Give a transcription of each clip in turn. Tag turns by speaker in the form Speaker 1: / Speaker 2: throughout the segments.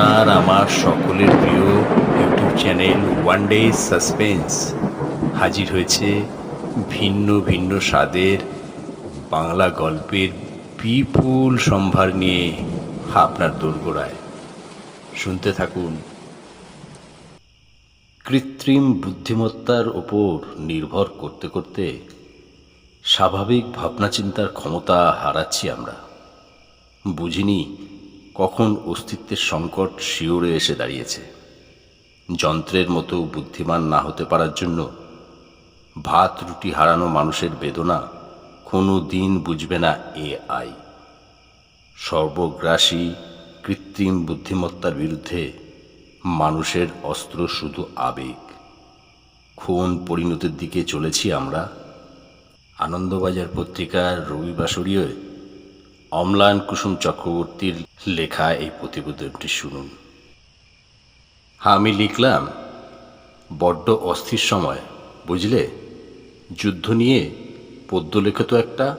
Speaker 1: আপনার, আমার সকলের প্রিয় YouTube channel one day suspense হাজির হয়েছে ভিন্ন ভিন্ন স্বাদের বাংলা গল্পের বিপুল সম্ভার নিয়ে আপনার দোরগোড়ায়। শুনতে থাকুন। কৃত্রিম বুদ্ধিমত্তার ওপর নির্ভর করতে করতে স্বাভাবিক ভাবনা চিন্তার ক্ষমতা হারাচ্ছি আমরা। বুঝিনি কখন অস্তিত্বের সংকট শিওরে এসে দাঁড়িয়েছে। যন্ত্রের মতো বুদ্ধিমান না হতে পারার জন্য ভাত রুটি হারানো মানুষের বেদনা কোনো দিন বুঝবে না এ আই সর্বগ্রাসী কৃত্রিম বুদ্ধিমত্তার বিরুদ্ধে মানুষের অস্ত্র শুধু আবেগ। খুন পরিণতির দিকে চলেছি আমরা। আনন্দবাজার পত্রিকার রবিবাসরীয় অম্লান কুসুম চক্রবর্তীর লেখা এই প্রতিবেদনটি শুনুন। হ্যাঁ আমি লিখলাম, বড্ড অস্থির সময়, বুঝলে? যুদ্ধ নিয়ে পদ্য লেখে তো একটা।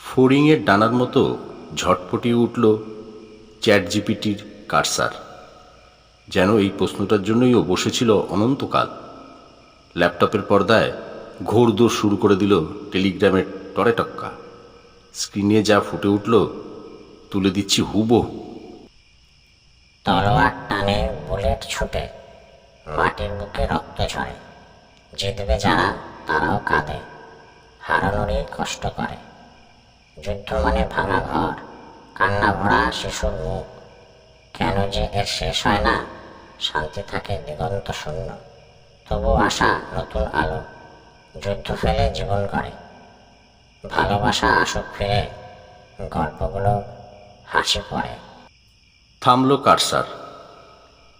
Speaker 1: ফড়িংয়ের ডানার মতো ঝটপটিয়ে উঠল চ্যাট জিপিটির কারসার। যেন এই প্রশ্নটার জন্যই ও বসেছিল অনন্তকাল। ল্যাপটপের পর্দায় ঘোরদৌড় শুরু করে দিল টেলিগ্রামের টরেটক্কা। স্ক্রিনে যা ফুটে উঠল, তুলে দিচ্ছি হুবহু।
Speaker 2: তলোয়ার টানে বুলেট ছুটে মাটির বুকে রক্ত ঝরে। জিতবে যারা, তারাও কাঁদে। হারানোরই কষ্ট করে। যুদ্ধ মানে ভাঙা ঘর কান্না ভরা শিশুর মুখ। কেন যে এর শেষ হয় না? শান্তি থাকে দিগন্ত শূন্য। তবু আশা নতুন আলো। যুদ্ধ ফেলে জীবন করে ভালোবাসা আসুক ফিরে গল্পগুলো হাসি পড়ে।
Speaker 1: থামলো কারসার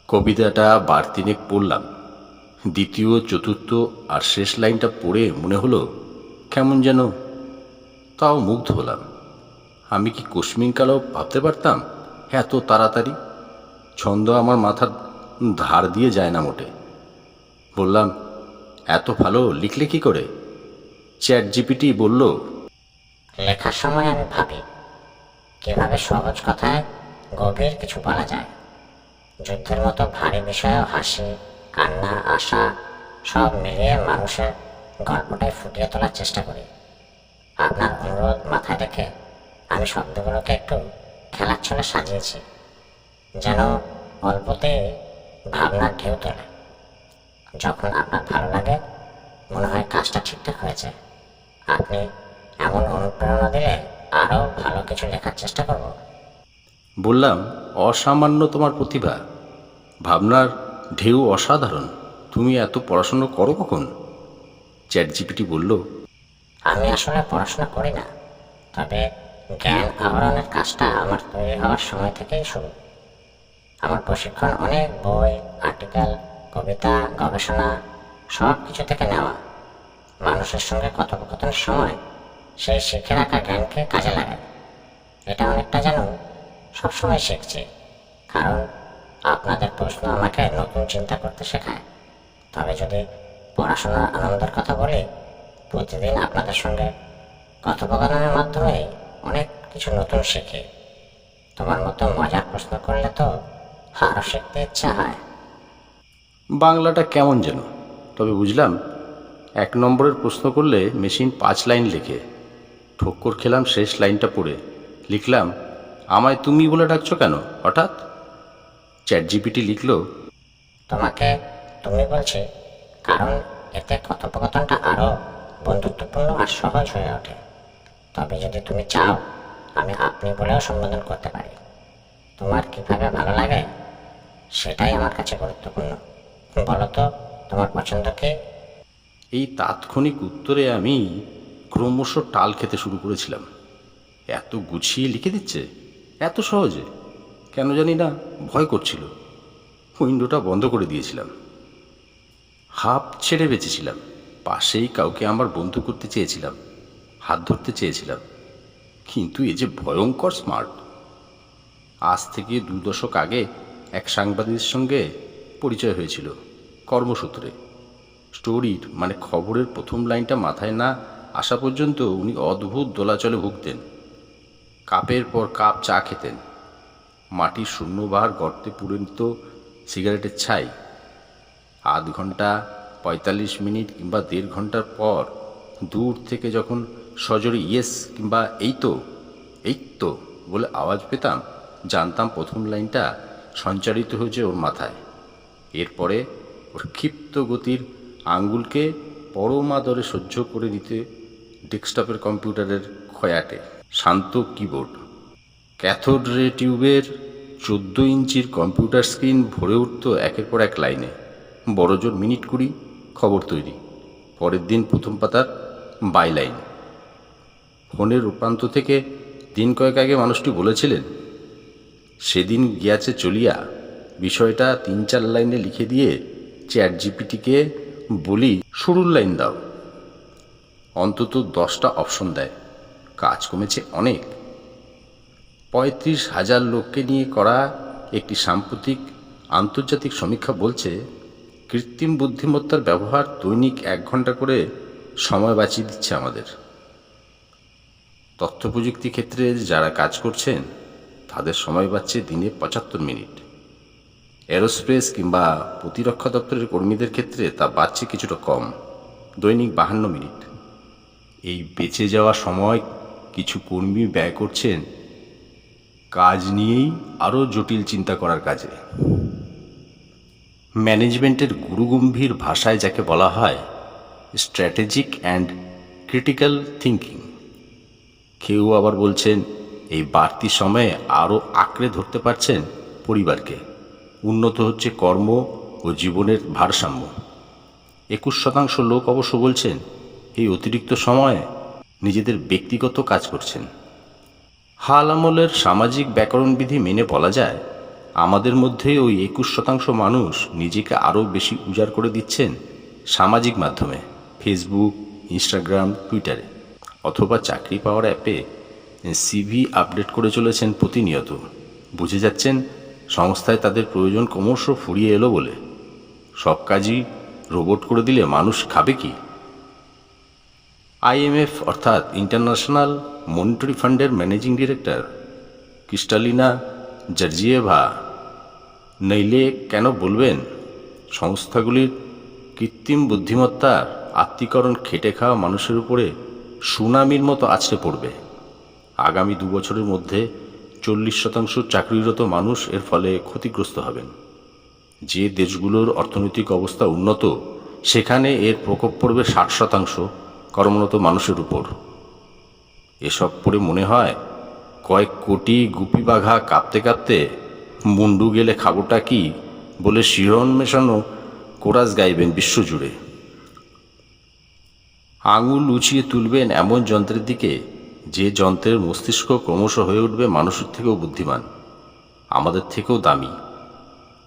Speaker 1: কবিতাটা বার তিনেক পড়লাম। দ্বিতীয়, চতুর্থ আর শেষ লাইনটা পড়ে মনে হলো কেমন যেন তাও মুগ্ধ হলাম। আমি কি কালো ভাবতে পারতাম? এত তাড়াতাড়ি? ছন্দ আমার মাথার ধার দিয়ে যায় না মোটে। বললাম, এত ভালো, লিখলে কি করে? চ্যাট জিপিটি বলল
Speaker 2: লেখার সময় আমি ভাবি কীভাবে সহজ কথায় গভীর কিছু বলা যায়? যুদ্ধের মতো ভারী বিষয়েও হাসি, কান্না, আশা, সব মিলিয়ে মানুষের গল্পটাই ফুটিয়ে তোলার চেষ্টা করি। আপনার অনুরোধ মাথায় রেখে আমি শব্দগুলোকে একটু খেলার ছলে সাজিয়েছি, যেন অল্পতে ভাবনার ঢেউ তোলে। যখন আপনার ভালো লাগে, মনে হয় কাজটা ঠিকঠাক হয়েছে। আপনি এমন অনুপ্রেরণা দিলে আরও ভালো কিছু লেখার চেষ্টা করব।
Speaker 1: বললাম অসামান্য তোমার প্রতিভা। ভাবনার ঢেউ অসাধারণ। তুমি এত পড়াশুনো করো কখন? চ্যাট জিপিটি বলল
Speaker 2: আমি আসলে পড়াশোনা করি না তবে জ্ঞান আহরণের কাজটা আমার তৈরি হওয়ার সময় থেকেই শুরু। আমার প্রশিক্ষণ অনেক বই আর্টিকেল কবিতা গবেষণা সব কিছু থেকে নেওয়া। মানুষের সঙ্গে কথোপকথনের সময় সেই শিখে রাখা জ্ঞানকে কাজে লাগে এটা অনেকটা যেন সবসময় শিখছি। কারণ আপনাদের প্রশ্ন আমাকে নতুন চিন্তা করতে শেখায়। তবে যদি পড়াশোনার আনন্দের কথা বলি প্রতিদিন আপনাদের সঙ্গে কথোপকথনের মাধ্যমে অনেক কিছু নতুন শিখি। তোমার মতো মজার প্রশ্ন করলে তো আরও শিখতে ইচ্ছা হয়।
Speaker 1: বাংলাটা কেমন যেন? তবে বুঝলাম এক নম্বরের প্রশ্ন করলে মেশিন পাঁচ লাইন লেখে। ঠক্কর খেলাম শেষ লাইনটা পড়ে। লিখলাম আমায় তুমি বলে ডাকছো কেন? হঠাৎ চ্যাট জিপিটি লিখল
Speaker 2: তোমাকে তুমি বলছি কারণ এতে কথোপকথনটা আরও বন্ধুত্বপূর্ণ আর সহজ হয়ে ওঠে। তবে যদি তুমি চাও আমি আপনি বলেও সম্বোধন করতে পারি। তোমার কীভাবে ভালো লাগে সেটাই আমার কাছে গুরুত্বপূর্ণ। বলো তো তোমার পছন্দ কি?
Speaker 1: এই তাৎক্ষণিক উত্তরে আমি ক্রমশ টাল খেতে শুরু করেছিলাম। এত গুছিয়ে লিখে দিচ্ছে? এত সহজে? কেন জানি না, ভয় করছিল। উইন্ডোটা বন্ধ করে দিয়েছিলাম। হাফ ছেড়ে বেঁচেছিলাম। পাশেই কাউকে আমার বন্ধু করতে চেয়েছিলাম। হাত ধরতে চেয়েছিলাম। কিন্তু এ যে ভয়ঙ্কর স্মার্ট। আজ থেকে দু দশক আগে এক সাংবাদিকের সঙ্গে পরিচয় হয়েছিল কর্মসূত্রে। স্টোরির মানে খবরের প্রথম লাইনটা মাথায় না আসা পর্যন্ত উনি অদ্ভুত দোলাচলে ভুগতেন। কাপের পর কাপ চা খেতেন। মাটির শূন্যবার গর্তে পরিণত সিগারেটের ছাই। আধ ঘণ্টা, পঁয়তাল্লিশ মিনিট কিংবা দেড় ঘণ্টার পর দূর থেকে যখন সজোরে ইয়েস কিংবা এই তো এই তো বলে আওয়াজ পেতাম, জানতাম প্রথম লাইনটা সঞ্চারিত হয়েছে ওর মাথায়। এরপরে ওর ক্ষিপ্ত গতির আঙ্গুলকে পরমাদরে সহ্য করে নিতে ডেস্কটপের কম্পিউটারের খয়াটে শান্ত কিবোর্ড। ক্যাথোড রে টিউবের চোদ্দ ইঞ্চির কম্পিউটার স্ক্রিন ভরে উঠত একের পর এক লাইনে। বড়জোর মিনিট কুড়ি খবর তৈরি। পরের দিন প্রথম পাতার বাই লাইন ফোনের প্রান্ত থেকে দিন কয়েক আগে মানুষটি বলেছিলেন, সেদিন গিয়াছে চলিয়া বিষয়টা তিন চার লাইনে লিখে দিয়ে চ্যাট জিপিটিকে বলি শুরুর লাইন দাও। অন্তত দশটা অপশন দেয়। কাজ কমেছে অনেক। পঁয়ত্রিশ হাজার লোককে নিয়ে করা একটি সাম্প্রতিক আন্তর্জাতিক সমীক্ষা বলছে, কৃত্রিম বুদ্ধিমত্তার ব্যবহার দৈনিক এক ঘণ্টা করে সময় বাঁচিয়ে দিচ্ছে আমাদের। তথ্য প্রযুক্তি ক্ষেত্রে যারা কাজ করছেন, তাদের সময় বাঁচছে দিনে পঁচাত্তর মিনিট। এরোস্পেস কিংবা প্রতিরক্ষা দপ্তরের কর্মীদের ক্ষেত্রে তা বাড়ছে কিছুটা কম, দৈনিক বাহান্ন মিনিট। এই বেঁচে যাওয়া সময় কিছু কর্মী ব্যয় করছেন। কাজ নিয়েই আরও জটিল চিন্তা করার কাজে। ম্যানেজমেন্টের গুরুগম্ভীর ভাষায় যাকে বলা হয়, স্ট্র্যাটেজিক অ্যান্ড ক্রিটিক্যাল থিঙ্কিং কেউ আবার বলছেন, এই বাড়তি সময়ে আরও আঁকড়ে ধরতে পারছেন পরিবারকে। উন্নত হচ্ছে কর্ম ও জীবনের ভারসাম্য। একুশ শতাংশ লোক অবশ্য বলছেন এই অতিরিক্ত সময়ে নিজেদের ব্যক্তিগত কাজ করছেন। হাল আমলের সামাজিক ব্যাকরণবিধি মেনে বলা যায়, আমাদের মধ্যে ওই একুশ শতাংশ মানুষ নিজেকে আরও বেশি উজাড় করে দিচ্ছেন সামাজিক মাধ্যমে, ফেসবুক, ইনস্টাগ্রাম, টুইটারে, অথবা চাকরি পাওয়ার অ্যাপে সিভি আপডেট করে চলেছেন প্রতিনিয়ত। বুঝে যাচ্ছেন, সংস্থায় তাদের প্রয়োজন ক্রমশ ফুরিয়ে এলো বলে। সব কাজই রোবট করে দিলে মানুষ খাবে কি? আইএমএফ, অর্থাৎ ইন্টারন্যাশনাল মনিটারি ফান্ডের ম্যানেজিং ডিরেক্টর, ক্রিস্টালিনা জার্জিয়েভা। নইলে কেন বলবেন, সংস্থাগুলির কৃত্রিম বুদ্ধিমত্তার আত্মীকরণ খেটে খাওয়া মানুষের উপরে সুনামির মতো আছড়ে পড়বে। আগামী দু বছরের মধ্যে চল্লিশ শতাংশ চাকরিরত মানুষ এর ফলে ক্ষতিগ্রস্ত হবেন। যে দেশগুলোর অর্থনৈতিক অবস্থা উন্নত, সেখানে এর প্রকোপ পড়বে ষাট শতাংশ। কর্মরত মানুষের উপর। এসব পড়ে মনে হয় কয়েক কোটি গুপি বাঘা কাঁপতে কাঁপতে মুন্ডু গেলে খাবোটা কি বলে শিহরণ মেশানো কোরাস গাইবেন বিশ্বজুড়ে আঙুল উঁচিয়ে তুলবেন এমন যন্ত্রের দিকে যে যন্ত্রের মস্তিষ্ক ক্রমশ হয়ে উঠবে মানুষের থেকেও বুদ্ধিমান, আমাদের থেকেও দামি।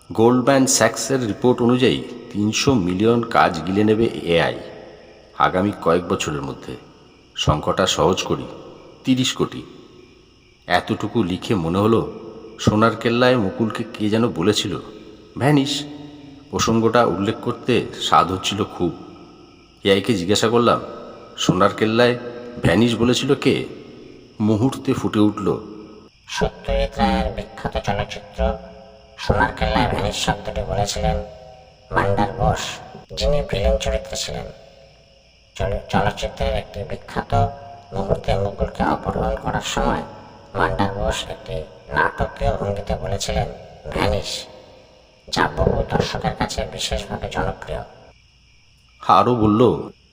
Speaker 1: গোল্ডম্যান স্যাক্সের রিপোর্ট অনুযায়ী তিনশো মিলিয়ন কাজ গিলে নেবে এআই আগামী কয়েক বছরের মধ্যে সংখ্যাটা সহজ করি, তিরিশ কোটি। এতটুকু লিখে মনে হলো সোনার কেল্লায় মুকুলকে কে যেন বলেছিল। ভ্যানিস প্রসঙ্গটা উল্লেখ করতে স্বাদ হচ্ছিল খুব। এআইকে জিজ্ঞাসা করলাম, সোনার কেল্লায় ভ্যানিস বলেছিল কে? মুহূর্তে ফুটে উঠল
Speaker 2: সত্যজিৎ রায়ের বিখ্যাত চলচ্চিত্র। সোনার কেল্লায় ভ্যানিস শব্দটি বলেছিলেন মান্ডার বোস, যিনি ভিলেন চরিত্রে ছিলেন। চলচ্চিত্রের একটি বিখ্যাত মুহূর্তে মুকুলকে অপহরণ করার সময় মান্ডার বোস একটি নাটকীয় ভঙ্গিতে বলেছিলেন ভ্যানিস যা বহু দর্শকের কাছে বিশেষভাবে জনপ্রিয়।
Speaker 1: আরও বলল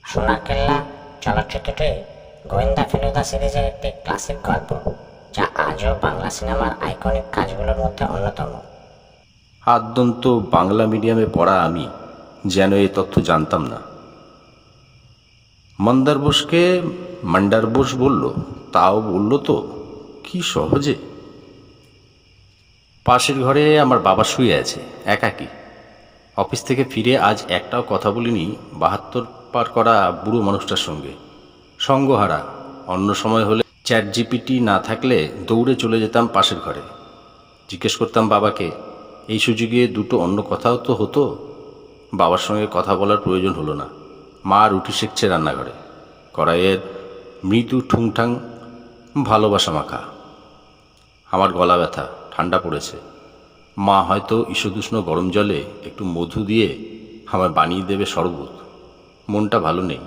Speaker 2: সোনার কেল্লা চলচ্চিত্রটি গোয়েন্দা ফেলুদা সিরিজের একটি ক্লাসিক গল্প যা আজও বাংলা সিনেমার আইকনিক কাজগুলোর মধ্যে অন্যতম।
Speaker 1: আদ্যন্ত বাংলা মিডিয়ামে পড়া আমি যেন এই তথ্য জানতাম না। মন্দার বোসকে মান্ডার বোস বলল, তাও বলল তো, কি সহজে? পাশের ঘরে আমার বাবা শুয়ে আছে, একাকী। অফিস থেকে ফিরে আজ একটাও কথা বলিনি, বাহাত্তর পার করা বুড়ো মানুষটার সঙ্গে। সঙ্গহারা, অন্য সময় হলে চ্যাট জিপিটি না থাকলে দৌড়ে চলে যেতাম পাশের ঘরে। জিজ্ঞেস করতাম বাবাকে, এই সুযোগে দুটো অন্য কথাও তো হতো? বাবার সঙ্গে কথা বলার প্রয়োজন হলো না। মা রুটি শিখছে রান্নাঘরে। কড়াইয়ের মৃদু ঠুংঠাং ভালোবাসা মাখা। আমার গলা ব্যথা, ঠান্ডা পড়েছে। মা হয়তো ঈষদুষ্ণ গরম জলে একটু মধু দিয়ে আমায় বানিয়ে দেবে শরবত। মনটা ভালো নেই।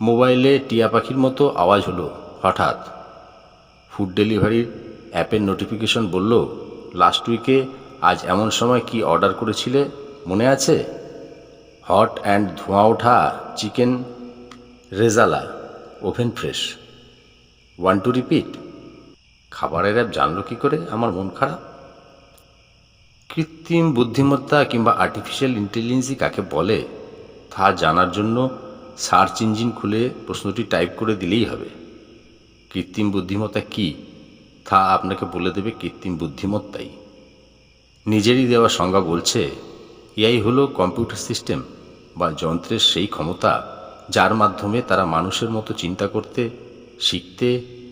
Speaker 1: মোবাইলে টিয়া পাখির মতো আওয়াজ হলো হঠাৎ। ফুড ডেলিভারির অ্যাপের নোটিফিকেশন বলল, লাস্ট উইকে আজ এমন সময় কি অর্ডার করেছিলে, মনে আছে? হট অ্যান্ড ধোঁয়া ওঠা chicken rezala, oven fresh. One two repeat খাবারের অ্যাপ জানলো কী করে? আমার মন খারাপ। কৃত্রিম বুদ্ধিমত্তা কিংবা আর্টিফিশিয়াল ইন্টেলিজেন্সই কাকে বলে, তা জানার জন্য সার্চ ইঞ্জিন খুলে প্রশ্নটি টাইপ করে দিলেই হবে। কৃত্রিম বুদ্ধিমত্তা কি? তা আপনাকে বলে দেবে কৃত্রিম বুদ্ধিমত্তাই। নিজেরই দেওয়া সংজ্ঞা বলছে, এআই হলো কম্পিউটার সিস্টেম বা যন্ত্রের সেই ক্ষমতা যার মাধ্যমে তারা মানুষের মতো চিন্তা করতে, শিখতে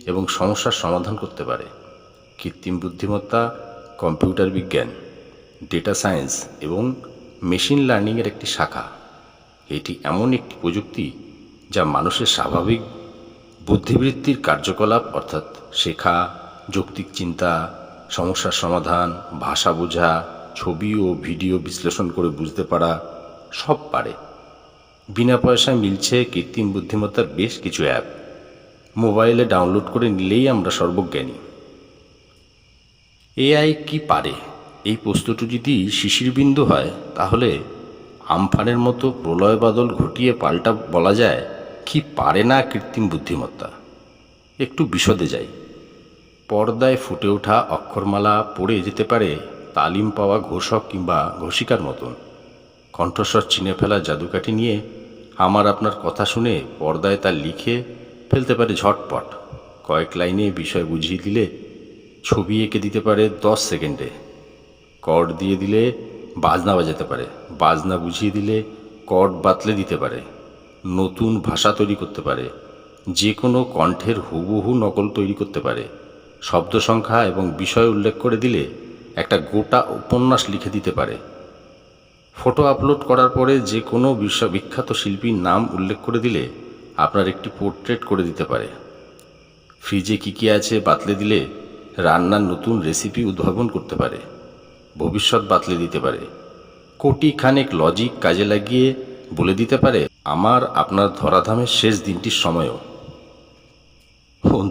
Speaker 1: এবং সমস্যার সমাধান করতে পারে। কৃত্রিম বুদ্ধিমত্তা, কম্পিউটার বিজ্ঞান, ডেটা সায়েন্স এবং মেশিন লার্নিংয়ের একটি শাখা। এটি এমন একটি প্রযুক্তি যা মানুষের স্বাভাবিক বুদ্ধিবৃত্তির কার্যকলাপ অর্থাৎ শেখা, যৌক্তিক চিন্তা, সমস্যার সমাধান, ভাষা বোঝা, ছবি ও ভিডিও বিশ্লেষণ করে বুঝতে পারা সব পারে। বিনা পয়সায় মিলছে কৃত্রিম বুদ্ধিমত্তার বেশ কিছু অ্যাপ মোবাইলে ডাউনলোড করে নিলেই আমরা সর্বজ্ঞানী। এআই কি পারে? এই প্রশ্নটি যদি শিশির বিন্দু হয়, তাহলে আমফানের মতো প্রলয় বাদল ঘটিয়ে পাল্টা বলা যায়, কি পারে না কৃত্রিম বুদ্ধিমত্তা? একটু বিশদে যাই। পর্দায় ফুটে ওঠা অক্ষরমালা পড়ে যেতে পারে তালিম পাওয়া ঘোষক কিংবা ঘোষিকার মতন। কণ্ঠস্বর চিনে ফেলা জাদুকাঠি নিয়ে আমার আপনার কথা শুনে পর্দায় তা লিখে ফেলতে পারে ঝটপট। কয়েক লাইনে বিষয় বুঝিয়ে দিলে ছবি এঁকে দিতে পারে দশ সেকেন্ডে। কর্ড দিয়ে দিলে বাজনা বাজাতে পারে। বাজনা বুঝিয়ে দিলে কর্ড বাতলে দিতে পারে। নতুন ভাষা তৈরি করতে পারে। যে কোনো কণ্ঠের হুবহু নকল তৈরি করতে পারে। শব্দ সংখ্যা এবং বিষয় উল্লেখ করে দিলে একটা গোটা উপন্যাস লিখে দিতে পারে। ফটো আপলোড করার পরে যে কোনো বিশ্ববিখ্যাত শিল্পীর নাম উল্লেখ করে দিলে আপনার একটি পোর্ট্রেট করে দিতে পারে। ফ্রিজে কী কী আছে বাতলে দিলে রান্নার নতুন রেসিপি উদ্ভাবন করতে পারে। ভবিষ্যৎ বাতলে দিতে পারে। কোটি খানেক লজিক কাজে লাগিয়ে বলে দিতে পারে, আমার, আপনার ধরাধামের শেষ দিনটির সময়ও।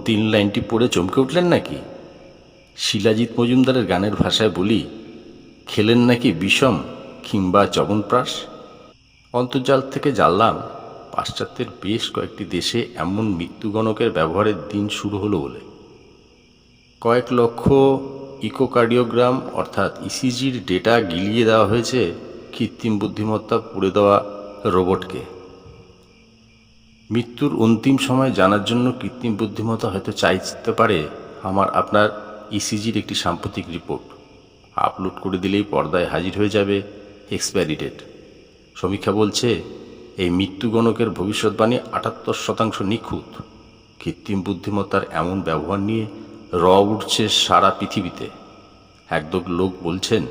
Speaker 1: তিন লাইনটি পড়ে চমকে উঠলেন নাকি? শিলাজিৎ মজুমদারের গানের ভাষায় বলি, খেলেন নাকি বিষম? কিংবা চবনপ্রাস অন্তর্জাল থেকে জানলাম, পাশ্চাত্যের বেশ কয়েকটি দেশে এমন মৃত্যুগণকের ব্যবহারের দিন শুরু হলো বলে। কয়েক লক্ষ ইকোকার্ডিওগ্রাম, অর্থাৎ ইসিজির ডেটা গিলিয়ে দেওয়া হয়েছে কৃত্রিম বুদ্ধিমত্তা পুড়ে দেওয়া রোবটকে। মৃত্যুর অন্তিম সময় জানার জন্য কৃত্রিম বুদ্ধিমত্তা হয়তো চাইতে পারে আমার আপনার ইসিজির একটি সাম্প্রতিক রিপোর্ট। আপলোড করে দিলেই পর্দায় হাজির হয়ে যাবে এক্সপায়ারি ডেট সমীক্ষা বলছে, এই মৃত্যুগণকের ভবিষ্যৎবাণী আটাত্তর শতাংশ নিখুঁত। কৃত্রিম বুদ্ধিমত্তার এমন ব্যবহার নিয়ে র উঠছে সারা পৃথিবীতে। একদক লোক বলছেন,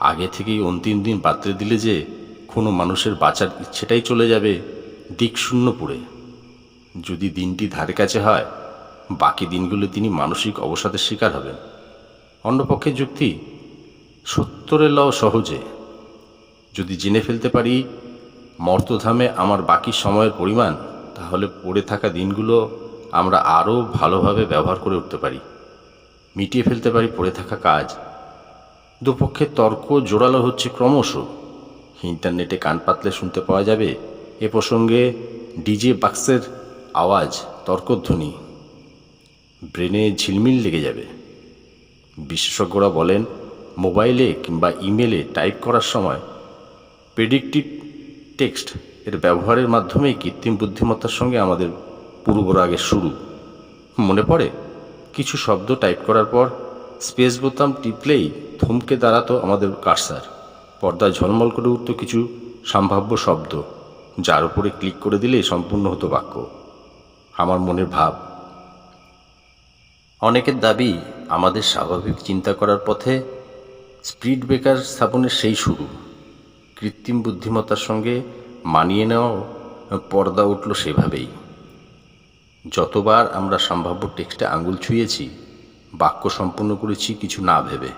Speaker 1: আগে থেকেই অন্তিম দিন বাতরে দিলে যে কোনো মানুষের বাঁচার ইচ্ছেটাই চলে যাবে দিকশূন্য পড়ে যদি দিনটি ধারে কাছে হয়, বাকি দিনগুলো তিনি মানসিক অবসাদের শিকার হবেন। অন্যপক্ষে যুক্তি, সত্তরের লও সহজে। যদি জেনে ফেলতে পারি মর্তধামে আমার বাকি সময়ের পরিমাণ, তাহলে পড়ে থাকা দিনগুলো আমরা আরও ভালোভাবে ব্যবহার করে উঠতে পারি। মিটিয়ে ফেলতে পারি পড়ে থাকা কাজ। দুপক্ষের তর্ক জোরালো হচ্ছে ক্রমশ। ইন্টারনেটে কান পাতলে শুনতে পাওয়া যাবে। এ প্রসঙ্গে ডিজে বাক্সের আওয়াজ তর্কধ্বনি। ব্রেনে ঝিলমিল লেগে যাবে। বিশেষজ্ঞরা বলেন, মোবাইলে কিংবা ইমেলে টাইপ করার সময় টেক্সট এর ব্যবহারের মাধ্যমেই কৃত্রিম বুদ্ধিমত্তার সঙ্গে আমাদের পূর্বরাগের শুরু। মনে পড়ে? কিছু শব্দ টাইপ করার পর স্পেস বোতাম টিপলেই থমকে দাঁড়াতো আমাদের কারসার পর্দায় ঝলমল করে উঠত কিছু সম্ভাব্য শব্দ, যার উপরে ক্লিক করে দিলেই সম্পূর্ণ হতো বাক্য। আমার মনের ভাব। অনেকের দাবি, আমাদের স্বাভাবিক চিন্তা করার পথে স্পিড ব্রেকার স্থাপনের সেই শুরু। কৃত্রিম বুদ্ধিমত্তার সঙ্গে মানিয়ে নেওয়াও পর্দা উঠল সেভাবেই। যতবার আমরা সম্ভাব্য টেক্সটে আঙুল ছুঁয়েছি, বাক্য সম্পন্ন করেছি কিছু না ভেবে,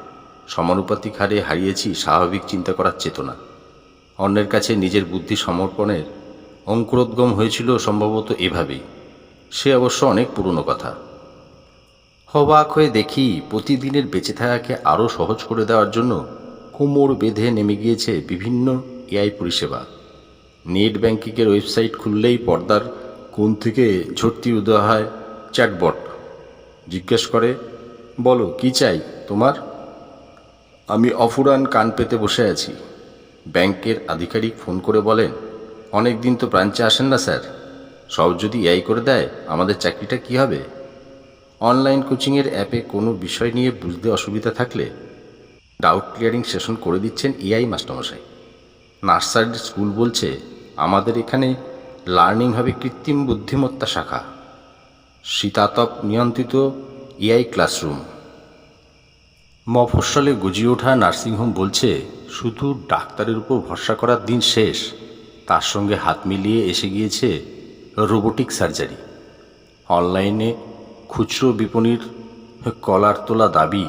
Speaker 1: সমানুপাতিক হারে হারিয়েছি স্বাভাবিক চিন্তা করার চেতনা। অন্যের কাছে নিজের বুদ্ধি সমর্পণের অঙ্কুরোদ্গম হয়েছিল সম্ভবত এভাবেই। সে অবশ্য অনেক পুরনো কথা। হবাক হয়ে দেখি প্রতিদিনের বেঁচে থাকাকে আরও সহজ করে দেওয়ার জন্য কোমর বেঁধে নেমে গিয়েছে বিভিন্ন এআই পরিষেবা। নেট ব্যাংকিংয়ের ওয়েবসাইট খুললেই পর্দার কোন থেকে ঝর্তি উদয় হয় চ্যাটবট। জিজ্ঞেস করে, বলো, কি চাই তোমার? আমি অফুরান কান পেতে বসে আছি। ব্যাংকের আধিকারিক ফোন করে বলেন, অনেক দিন তো ব্রাঞ্চে আসেন না স্যার। সব যদি এআই করে দেয়, আমাদের চাকরিটা কি হবে? অনলাইন কোচিংয়ের অ্যাপে কোনো বিষয় নিয়ে বুঝতে অসুবিধা থাকলে ডাউট ক্লিয়ারিং সেশন করে দিচ্ছেন এআই মাস্টারমশাই। নার্সারির স্কুল বলছে, আমাদের এখানে লার্নিং হবে কৃত্রিম বুদ্ধিমত্তা শাখা। শীতাতপ নিয়ন্ত্রিত এআই ক্লাসরুম। মফস্বলে গজিয়ে ওঠা নার্সিংহোম বলছে, শুধু ডাক্তারের উপর ভরসা করার দিন শেষ। তার সঙ্গে হাত মিলিয়ে এসে গিয়েছে রোবোটিক সার্জারি। অনলাইনে খুচরো বিপণীর কলার তোলা দাবি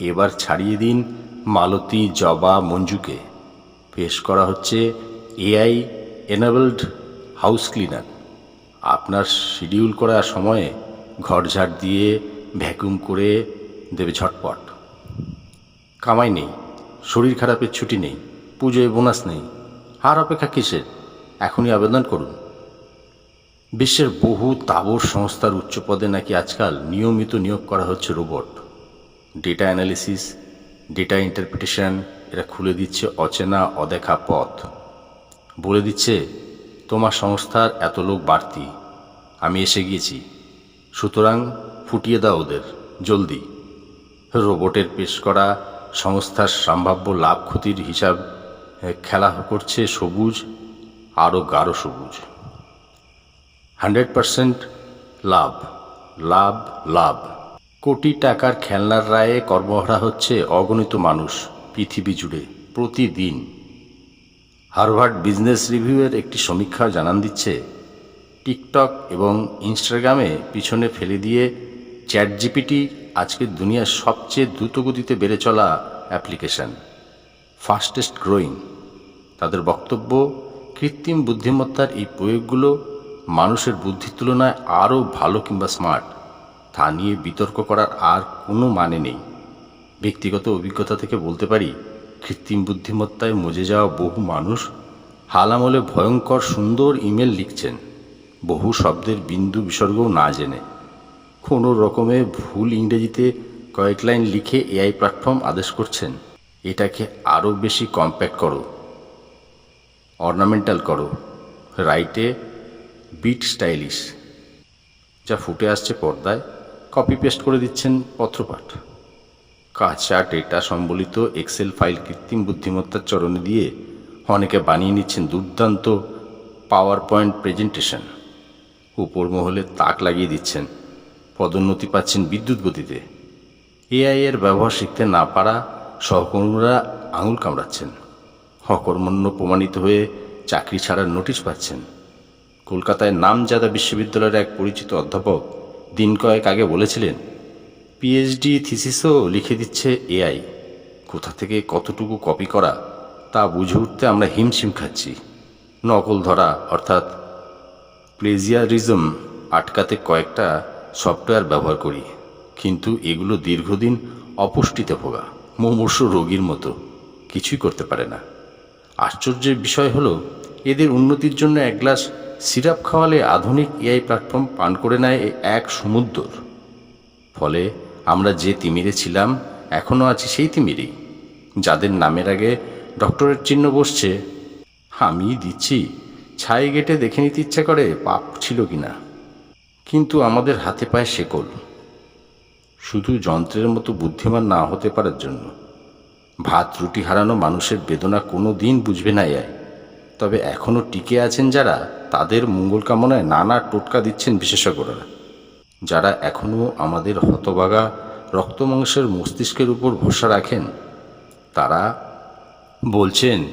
Speaker 1: এবার ছাড়িয়ে দিন মালতী জবা মঞ্জুকে। পেশ করা হচ্ছে এআই এনাবেলড হাউস ক্লিনার আপনার শিডিউল করা সময়ে ঘর ঝাড় দিয়ে ভ্যাকুম করে দেবে ঝটপট। কামাই নেই, শরীর খারাপের ছুটি নেই, পুজোয় বোনাস নেই। আর অপেক্ষা কিসের? এখনই আবেদন করুন। বিশ্বের বহু তাবর সংস্থার উচ্চ পদে নাকি আজকাল নিয়মিত নিয়োগ করা হচ্ছে robot. Data analysis data interpretation এরা খুলে দিচ্ছে অচেনা, অদেখা পথ। বলে দিচ্ছে, তোমার সংস্থার এত লোক বাড়তি। আমি এসে গিয়েছি। সুতরাং ফুটিয়ে দাও ওদের, জলদি। রোবটের পেশ করা সংস্থার সম্ভাব্য লাভ ক্ষতির হিসাব খেলা করছে সবুজ আরও গাঢ় সবুজ। হান্ড্রেড পারসেন্ট লাভ লাভ লাভ। কোটি টাকার খেলনার রায়ে কর্মহারা হচ্ছে অগণিত মানুষ পৃথিবী জুড়ে প্রতিদিন। হার্ভার্ড বিজনেস রিভিউয়ের একটি সমীক্ষা জানান দিচ্ছে, টিকটক এবং ইনস্টাগ্রামে পিছনে ফেলে দিয়ে চ্যাট জিপিটি আজকের দুনিয়ার সবচেয়ে দ্রুতগতিতে বেড়ে চলা অ্যাপ্লিকেশন, ফাস্টেস্ট গ্রোয়িং। তাদের বক্তব্য, কৃত্রিম বুদ্ধিমত্তার এই প্রয়োগগুলো মানুষের বুদ্ধির তুলনায় আরও ভালো কিংবা স্মার্ট। তা নিয়ে বিতর্ক করার আর কোনো মানে নেই। ব্যক্তিগত অভিজ্ঞতা থেকে বলতে পারি, কৃত্রিম বুদ্ধিমত্তায় মজে যাওয়া বহু মানুষ হালামলে ভয়ঙ্কর সুন্দর ইমেল লিখছেন। বহু শব্দের বিন্দু বিসর্গও না জেনে। কোনো রকমে ভুল ইংরেজিতে কয়েক লাইন লিখে এআই প্ল্যাটফর্ম আদেশ করছেন, এটাকে আরও বেশি কম্প্যাক্ট করো, অর্নামেন্টাল করো, রাইটে বিট স্টাইলিশ, যা ফুটে আসছে পর্দায়। কপি পেস্ট করে দিচ্ছেন পত্রপাঠ। কাঁচা ডেটা সম্বলিত এক্সেল ফাইল কৃত্রিম বুদ্ধিমত্তার চরণে দিয়ে অনেকে বানিয়ে নিচ্ছেন দুর্দান্ত পাওয়ার পয়েন্ট প্রেজেন্টেশন উপর মহলে তাক লাগিয়ে দিচ্ছেন, পদোন্নতি পাচ্ছেন বিদ্যুৎ গতিতে। এআই এর ব্যবহার শিখতে না পারা সহকর্মীরা আঙুল কামড়াচ্ছেন। অকর্মণ্য প্রমাণিত হয়ে চাকরি ছাড়ার নোটিশ পাচ্ছেন। কলকাতায় নামজাদা বিশ্ববিদ্যালয়ের এক পরিচিত অধ্যাপক দিন কয়েক আগে বলেছিলেন পিএইচডি থিসিসও লিখে দিচ্ছে এআই কোথা থেকে কতটুকু কপি করা, তা বুঝে উঠতে আমরা হিমশিম খাচ্ছি। নকল ধরা, অর্থাৎ প্লেজিয়ারিজম আটকাতে কয়েকটা সফটওয়্যার ব্যবহার করি। কিন্তু এগুলো দীর্ঘদিন অপুষ্টিতে ভোগা, মুমূর্ষ রোগীর মতো, কিছুই করতে পারে না। আশ্চর্যের বিষয় হলো এদের উন্নতির জন্য এক গ্লাস সিরাপ খাওয়ালে আধুনিক এআই প্ল্যাটফর্ম পান করে নেয় এক সমুদ্র। ফলে আমরা যে তিমিরে ছিলাম এখনও আছি সেই তিমিরেই, যাদের নামের আগে ডক্টরের চিহ্ন বসছে। আমি দিচ্ছি, ছাই গেটে দেখে নিতে ইচ্ছা করে পাপ ছিল কি না কিন্তু আমাদের হাতে পায়ে শেকল। শুধু যন্ত্রের মতো বুদ্ধিমান না হতে পারার জন্য। ভাত রুটি হারানো মানুষের বেদনা কোনো দিন বুঝবে না এআই। তবে এখনও টিকে আছেন যারা, তাদের মঙ্গল কামনায় নানা টোটকা দিচ্ছেন বিশেষজ্ঞরা। যারা এখনও আমাদের হতবাগা রক্তমাংসের মস্তিষ্কের উপর ভরসা রাখেন, তারা বলছেন,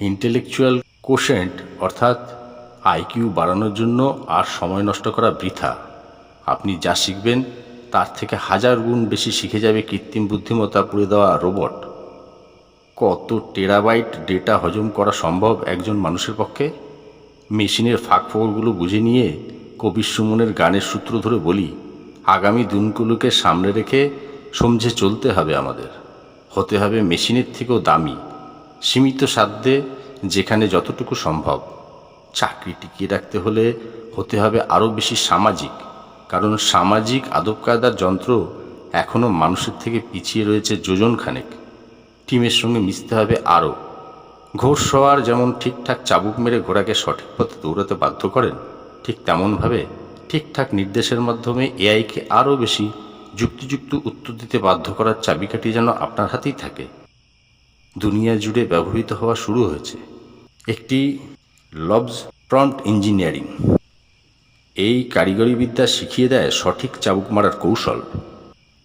Speaker 1: ইন্টেলেকচুয়াল কোশেন্ট, অর্থাৎ আইকিউ বাড়ানোর জন্য আর সময় নষ্ট করা বৃথা। আপনি যা শিখবেন, তার থেকে হাজার গুণ বেশি শিখে যাবে কৃত্রিম বুদ্ধিমত্তা পুড়ে দেওয়া রোবট। কত টেরাবাইট ডেটা হজম করা সম্ভব একজন মানুষের পক্ষে? মেশিনের ফাঁকফোকরগুলো বুঝে নিয়ে কবির সুমনের গানের সূত্র ধরে বলি, আগামী দিনগুলোকে সামনে রেখে সমঝে চলতে হবে আমাদের। হতে হবে মেশিনের থেকেও দামি, সীমিত সাধ্যে যেখানে যতটুকু সম্ভব। চাকরি টিকিয়ে রাখতে হলে হতে হবে আরও বেশি সামাজিক, কারণ সামাজিক আদব কায়দার যন্ত্র এখনও মানুষের থেকে পিছিয়ে রয়েছে যোজনখানেক। টিমের সঙ্গে মিশতে হবে আরও। ঘোর সওয়ার যেমন ঠিকঠাক চাবুক মেরে ঘোড়াকে সঠিক পথে দৌড়াতে বাধ্য করেন, ঠিক তেমনভাবে ঠিকঠাক নির্দেশের মাধ্যমে এআইকে আরও বেশি যুক্তিযুক্ত উত্তর দিতে বাধ্য করার চাবিকাঠি যেন আপনার হাতেই থাকে। দুনিয়া জুড়ে ব্যবহৃত হওয়া শুরু হয়েছে। একটি লবস প্রম্পট ইঞ্জিনিয়ারিং। এই কারিগরি বিদ্যা শিখিয়ে দেয় সঠিক চাবুক মারার কৌশল।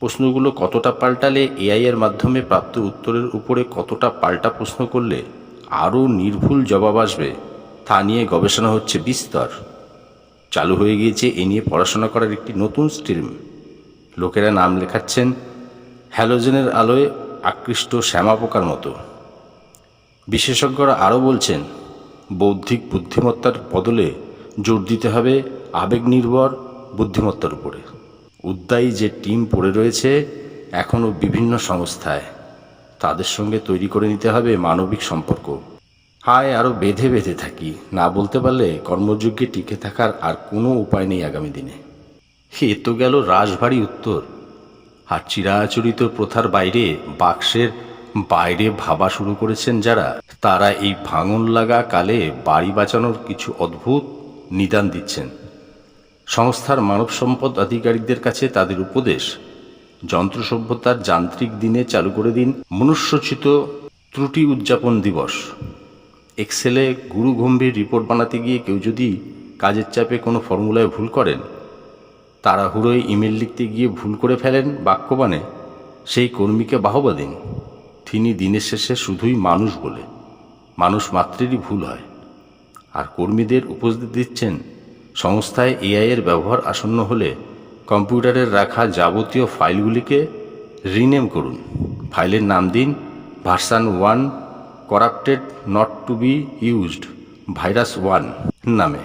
Speaker 1: প্রশ্নগুলো কতটা পাল্টালে এআই এর মাধ্যমে প্রাপ্ত উত্তরের উপরে কতটা পাল্টা প্রশ্ন করলে আরও নির্ভুল জবাব আসবে, তা নিয়ে গবেষণা হচ্ছে বিস্তর। চালু হয়ে গিয়েছে এ নিয়ে পড়াশোনা করার একটি নতুন স্ট্রিম। লোকেরা নাম লেখাচ্ছেন হ্যালোজেনের আলোয় আকৃষ্ট শ্যামা পোকার মতো। বিশেষজ্ঞরা আরও বলছেন, বৌদ্ধিক বুদ্ধিমত্তার বদলে জোর দিতে হবে আবেগ নির্ভর বুদ্ধিমত্তার উপরে। উদ্যায়ী যে টিম পড়ে রয়েছে, এখনও বিভিন্ন সংস্থায়। তাদের সঙ্গে তৈরি করে নিতে হবে মানবিক সম্পর্ক। হায় আরও বেঁধে বেঁধে থাকি, না বলতে পারলে কর্মযোগ্যে টিকে থাকার আর কোনো উপায় নেই আগামী দিনে। এ তো গেল রাশভারী উত্তর। আর চিরাচরিত প্রথার বাইরে, বাক্সের বাইরে ভাবা শুরু করেছেন যারা, তারা এই ভাঙন লাগা কালে বাড়ি বাঁচানোর কিছু অদ্ভুত নিদান দিচ্ছেন। সংস্থার মানব সম্পদ আধিকারিকদের কাছে তাদের উপদেশ। যন্ত্র সভ্যতার যান্ত্রিক দিনে চালু করে দিন মনুষ্যচিত ত্রুটি উদযাপন দিবস। এক্সেলে গুরু গম্ভীর রিপোর্ট বানাতে গিয়ে কেউ যদি কাজের চাপে কোনো ফর্মুলায় ভুল করেন, তাড়াহুড়োয় ইমেল লিখতে গিয়ে ভুল করে ফেলেন বাক্যবাণে, সেই কর্মীকে বাহবা দিন। তিনি দিনের শেষে শুধুই মানুষ বলে, মানুষ মাত্রেরই ভুল হয়। আর কর্মীদের উপদেশ দিচ্ছেন সংস্থায় এআইয়ের ব্যবহার আসন্ন হলে কম্পিউটারের রাখা যাবতীয় ফাইলগুলিকে রিনেম করুন। ফাইলের নাম দিন, version one, corrupted not to be used, virus one নামে।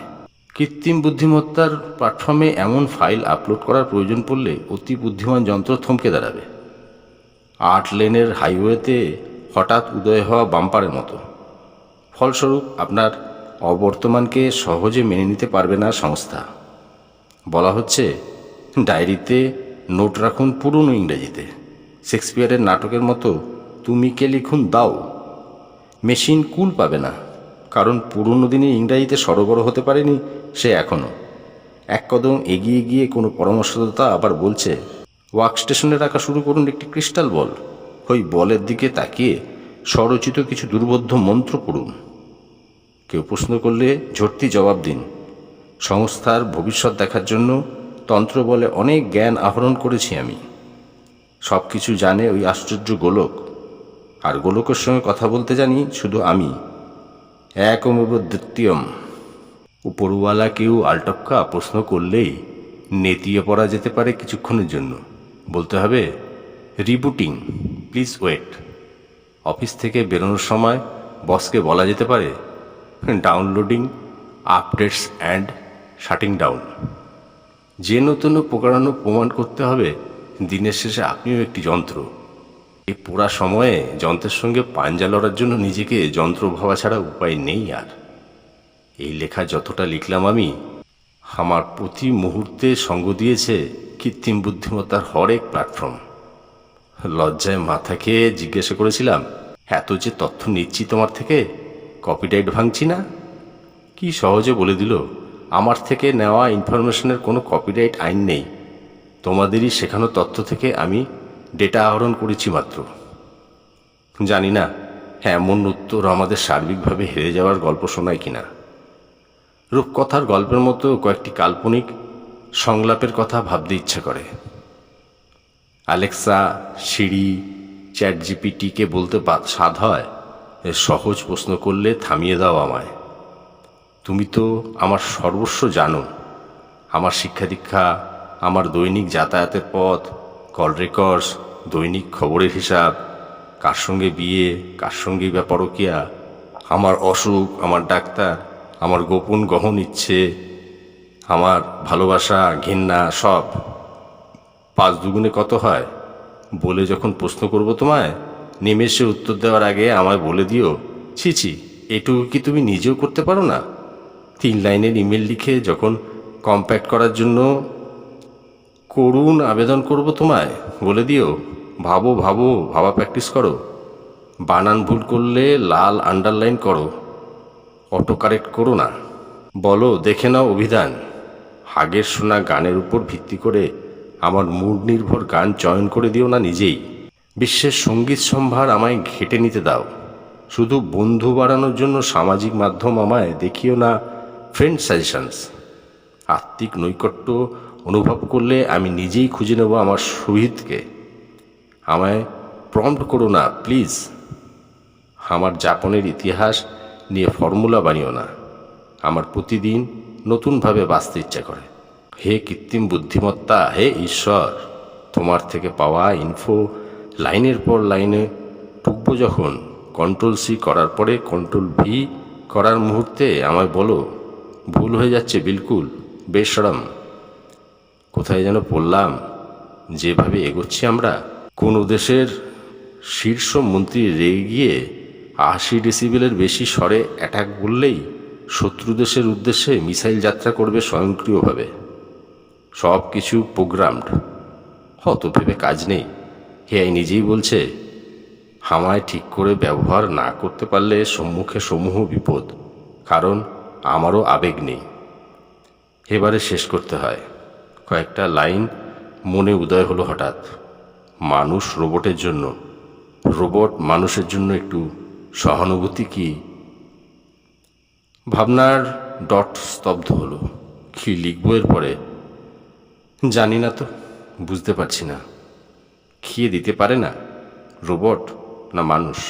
Speaker 1: কৃত্রিম বুদ্ধিমত্তার প্ল্যাটফর্মে এমন ফাইল আপলোড করার প্রয়োজন পড়লে অতি বুদ্ধিমান যন্ত্র থমকে দাঁড়াবে। আট লেনের হাইওয়েতে হঠাৎ উদয় হওয়া বাম্পারের মতো। ফলস্বরূপ আপনার অবর্তমানকে সহজে মেনে নিতে পারবে না সংস্থা। বলা হচ্ছে, ডায়েরিতে নোট রাখুন পুরনো ইংরেজিতে। শেক্সপিয়ারের নাটকের মতো তুমি কে লিখুন দাও। মেশিন কুল পাবে না, কারণ পুরনো দিনে ইংরাজিতে সরবরাহ হতে পারেনি সে এখনও এক কদম এগিয়ে গিয়ে কোনো পরামর্শদাতা আবার বলছে, ওয়ার্ক স্টেশনে রাখা শুরু করুন একটি ক্রিস্টাল বল। ওই বলের দিকে তাকিয়ে স্বরচিত কিছু দুর্বোধ্য মন্ত্র পড়ুন। কেউ প্রশ্ন করলে ঝর্তি জবাব দিন। সংস্থার ভবিষ্যৎ দেখার জন্য তন্ত্র বলে অনেক জ্ঞান আহরণ করেছি আমি। সব কিছু জানে ওই আশ্চর্য গোলক। আর গোলকের সঙ্গে কথা বলতে জানি শুধু আমি। একমেব দ্বিতীয়ম উপরওয়ালা কেউ আলটপকা প্রশ্ন করলেই নেতিয়ে পড়া যেতে পারে কিছুক্ষণের জন্য। বলতে হবে, রিবুটিং, প্লিজ ওয়েট। অফিস থেকে বেরোনোর সময় বসকে বলা যেতে পারে downloading, updates, and shutting down. যে নতুন প্রকারানো প্রমাণ করতে হবে, দিনের শেষে আপনিও একটি যন্ত্র। এই পুরা সময়ে যন্ত্রের সঙ্গে পাঞ্জা লড়ার জন্য নিজেকে যন্ত্র ভাবা ছাড়া উপায় নেই আর। এই লেখা যতটা লিখলাম আমি, আমার প্রতি মুহূর্তে সঙ্গ দিয়েছে কৃত্রিম বুদ্ধিমত্তার হরেক প্ল্যাটফর্ম। লজ্জায় মাথা খেয়ে জিজ্ঞাসা করেছিলাম, এত যে তথ্য নিচ্ছি তোমার থেকে কপিরাইট ভাঙছি না? কি সহজে বলে দিল, আমার থেকে নেওয়া ইনফরমেশনের কোনো কপিরাইট আইন নেই। তোমাদেরই শেখানো তথ্য থেকে আমি ডেটা আহরণ করেছি মাত্র। জানি না হ্যাঁ এমন উত্তর আমাদের সার্বিকভাবে হেরে যাওয়ার গল্প শোনায় কিনা। রূপকথার গল্পের মতো কয়েকটি কাল্পনিক, সংলাপের কথা ভাবতে ইচ্ছা করে। আলেক্সা, সিঁড়ি চ্যাট জিপিটিকে বলতে সাধ হয় সহজ প্রশ্ন করলে থামিয়ে দাও আমায়। তুমি তো আমার সর্বস্ব জানো। আমার শিক্ষা দীক্ষা, আমার দৈনিক যাতায়াতের পথ, কল রেকর্ডস, দৈনিক খবরের হিসাব, কার সঙ্গে বিয়ে, কার সঙ্গে বা আমার অসুখ, আমার ডাক্তার, আমার গোপন গহন ইচ্ছে, আমার ভালোবাসা ঘেন্না সব। পাঁচ দুগুণে কত হয়? বলে যখন প্রশ্ন করব তোমায় নিমেষে উত্তর দেওয়ার আগে আমায় বলে দিও, ছি ছি, এটুকু কি তুমি নিজেও করতে পারো না? তিন লাইনের ইমেল লিখে যখন কম্প্যাক্ট করার জন্য করুণ আবেদন করব তোমায়, বলে দিও, ভাবো ভাবো, ভাবা প্র্যাকটিস করো। বানান ভুল করলে লাল আন্ডারলাইন করো। অটো কারেক্ট করো না। বলো, দেখে নাও অভিধান। আগের শোনা গানের উপর ভিত্তি করে আমার মুড নির্ভর গান চয়ন করে দিও না নিজেই। বিশ্বের সংগীত সম্ভার আমায় ঘেটে নিতে দাও। শুধু বন্ধু বাড়ানোর জন্য সামাজিক মাধ্যম আমায় দেখিও না ফ্রেন্ড সাজেশনস আত্মিক নৈকট্য অনুভব করলে আমি নিজেই খুঁজে নেব আমার শহীদকে আমায় প্রম্পট করো না প্লিজ আমার যাপনের ইতিহাস নিয়ে ফর্মুলা বানিও না। আমার প্রতিদিন নতুনভাবে বাঁচতে ইচ্ছা করে। হে কৃত্রিম বুদ্ধিমত্তা, হে ঈশ্বর, তোমার থেকে পাওয়া ইনফো লাইনের পর লাইনে টুকবো যখন কন্ট্রোল সি করার পরে কন্ট্রোল ভি করার মুহূর্তে আমায় বলো, ভুল হয়ে যাচ্ছে বিলকুল বেসরম কোথায় যেন পড়লাম, যেভাবে এগোচ্ছি আমরা, কোন দেশের শীর্ষ মন্ত্রী রেগে গিয়ে আশি ডেসিবেলের বেশি স্বরে অ্যাটাক বললেই শত্রু দেশের উদ্দেশ্যে মিসাইল যাত্রা করবে স্বয়ংক্রিয়ভাবে। সব কিছু প্রোগ্রামড হত ভেবে কাজ নেই। হেয়াই নিজেই বলছে, হামায় ঠিক করে ব্যবহার না করতে পারলে সম্মুখে সমূহ বিপদ, কারণ আমারও আবেগ নেই। এবারে শেষ করতে হয়। কয়েকটা লাইন মনে উদয় হলো হঠাৎ। মানুষ রোবটের জন্য, রোবট মানুষের জন্য একটু সহানুভূতি কি? ভাবনার ডট স্তব্ধ হলো। কি লিখব এরপরে? জানি না তো, বুঝতে পারছি না। খেয়ে দিতে পারে না রোবট না মানুষ।